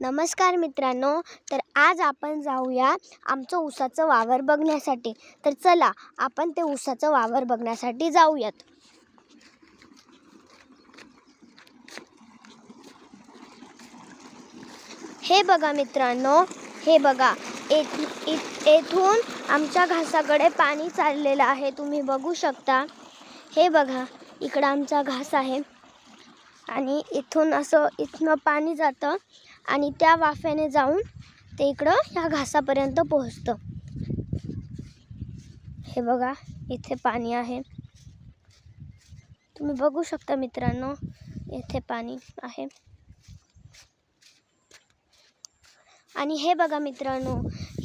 नमस्कार मित्रांनो तर आज आपण जाऊया आमचं ऊसाचं वावर बघण्यासाठी. तर चला आपण ते ऊसाचं वावर बघण्यासाठी जाऊयात. हे बघा मित्रांनो हे बघा. येथून आमच्या घासाकडे पाणी चाललेलं आहे तुम्ही बघू शकता. हे बघा इकडं आमचा घास आहे. आणि इथून असं इथनं पाणी जातं आणि त्या वाफ्याने जाऊन ते इकडं ह्या घासापर्यंत पोहोचतं. हे बघा इथे पाणी आहे. तुम्ही बघू शकता मित्रांनो इथे पाणी आहे. आणि हे बघा मित्रांनो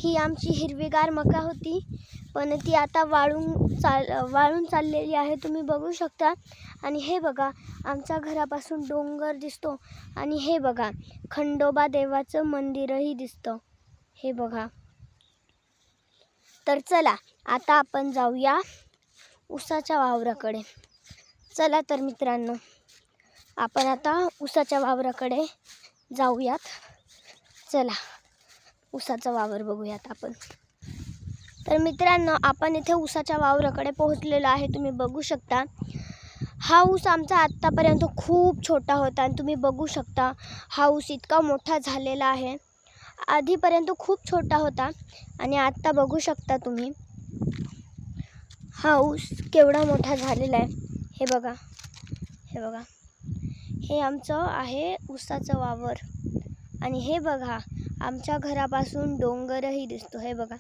ही आमची हिरवीगार मका होती. पण ती आता वाळून चाल वाळून चाललेली आहे तुम्ही बघू शकता. आणि हे बघा आमच्या घरापासून डोंगर दिसतो. आणि हे बघा खंडोबा देवाचं मंदिरही दिसतं. हे बघा. तर चला आता आपण जाऊया उसाच्या वावराकडे. चला तर मित्रांनो आपण आता उसाच्या वावराकडे जाऊयात. चला. उसाचा वावर बघूयात आपण. तर मित्रांनो आपण इथे उसाच्या वावराकडे पोहोचलेलो आहे. तुम्ही बघू शकता. हा ऊस आमचा आत्तापर्यंत खूप छोटा होता आणि तुम्ही बघू शकता हा ऊस इतका मोठा झालेला आहे. आधीपर्यंत खूप छोटा होता आणि आत्ता बघू शकता तुम्ही हा ऊस केवढा मोठा झालेला आहे. हे बघा हे बघा. हे आमचं आहे ऊसाचं वावर. आणि हे बघा आमच्या घरापासून डोंगरही दिसतो. हे बघा.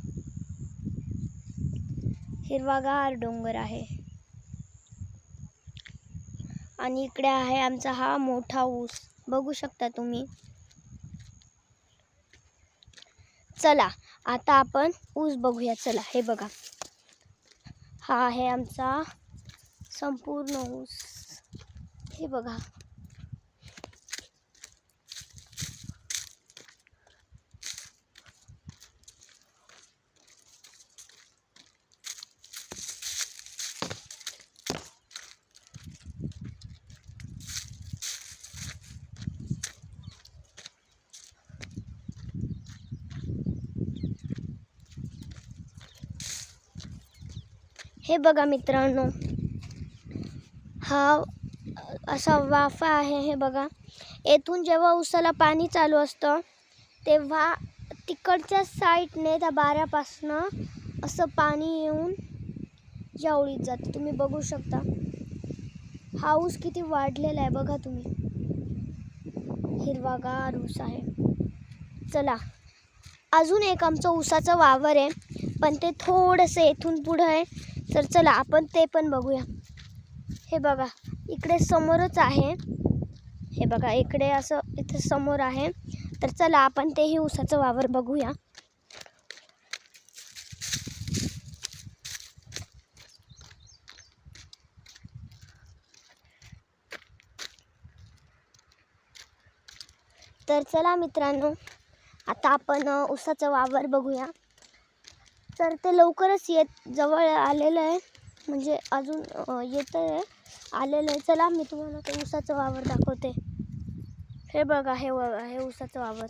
हिरवागार डोंगर आहे. आणि इकडे आहे आमचा हा मोठा ऊस. बघू शकता तुम्ही. चला आता आपण ऊस बघूया. चला हे बघा. हा आहे आमचा संपूर्ण ऊस. हे बघा. हे बघा मित्रांनो हा असा वाफा आहे हे बघा. येथून जेव्हा उसाला पाणी चालू असतं तेव्हा तिकडच्या साईडने त्या बाऱ्यापासनं असं पाणी येऊन जावळीत जातं. तुम्ही बघू शकता. हा ऊस किती वाढलेला आहे बघा तुम्ही. हिरवागार ऊस आहे. चला. अजून एक आमचं ऊसाचं वावर आहे पण ते थोडंसं येथून पुढं आहे. तर चला आपण ते पण बघूया. हे बघा इकडे समोरच आहे. हे बघा इकडे असं इथे समोर आहे. तर चला आपण तेही ऊसाचं वावर बघूया. तर चला मित्रांनो आता आपण ऊसाचं वावर बघूया. तर ते लवकरच येत जवळ आलेलं आहे. म्हणजे अजून येतं आहे आलेलं आहे. चला मी तुम्हाला ते ऊसाचं वावर दाखवते. हे बघा हे बघा हे ऊसाचं वावर.